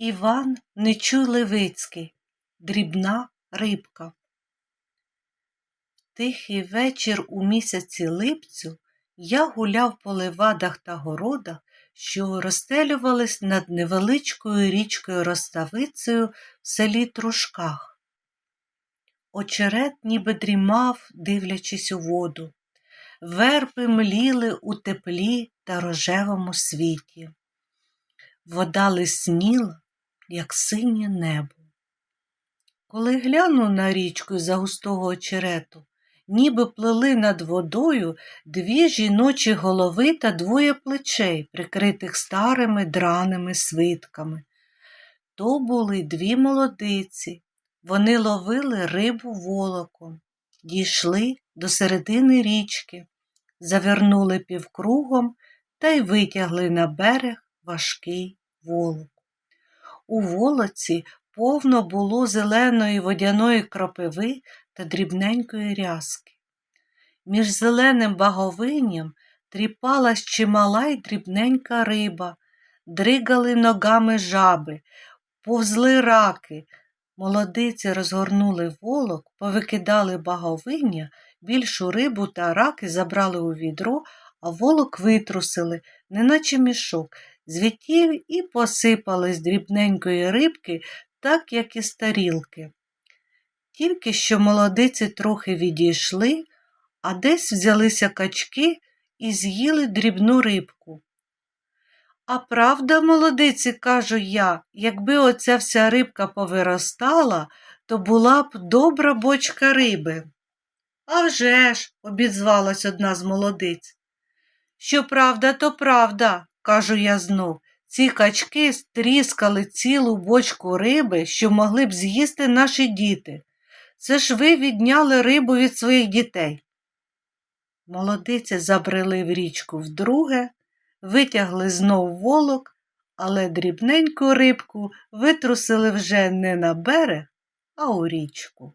Іван Нечуй Левицький Дрібна рибка. Тихий вечір у місяці липцю я гуляв по левадах та городах, що розстелювались над невеличкою річкою Роставицею в селі Трушках. Очерет ніби дрімав, дивлячись у воду. Верби мліли у теплі та рожевому світі. Вода лисніла, як синє небо. Коли глянув на річку за густого очерету, ніби плели над водою дві жіночі голови та двоє плечей, прикритих старими драними свитками. То були дві молодиці. Вони ловили рибу волоком, дійшли до середини річки, завернули півкругом та й витягли на берег важкий волок. У волоці повно було зеленої водяної кропиви та дрібненької рязки. Між зеленим баговинням тріпалась чимала й дрібненька риба, дригали ногами жаби, повзли раки. Молодиці розгорнули волок, повикидали баговиння, більшу рибу та раки забрали у відро, а волок витрусили, неначе мішок, звітів і посипали з дрібненької рибки, так як і з тарілки. Тільки що молодиці трохи відійшли, а десь взялися качки і з'їли дрібну рибку. А правда, молодиці, кажу я, якби оця вся рибка повиростала, то була б добра бочка риби. «А вже ж», – обізвалась одна з молодиць. Що правда, то правда, кажу я знов. Ці качки стріскали цілу бочку риби, що могли б з'їсти наші діти. Це ж ви відняли рибу від своїх дітей. Молодиці забрели в річку вдруге, витягли знов волок, але дрібненьку рибку витрусили вже не на берег, а у річку.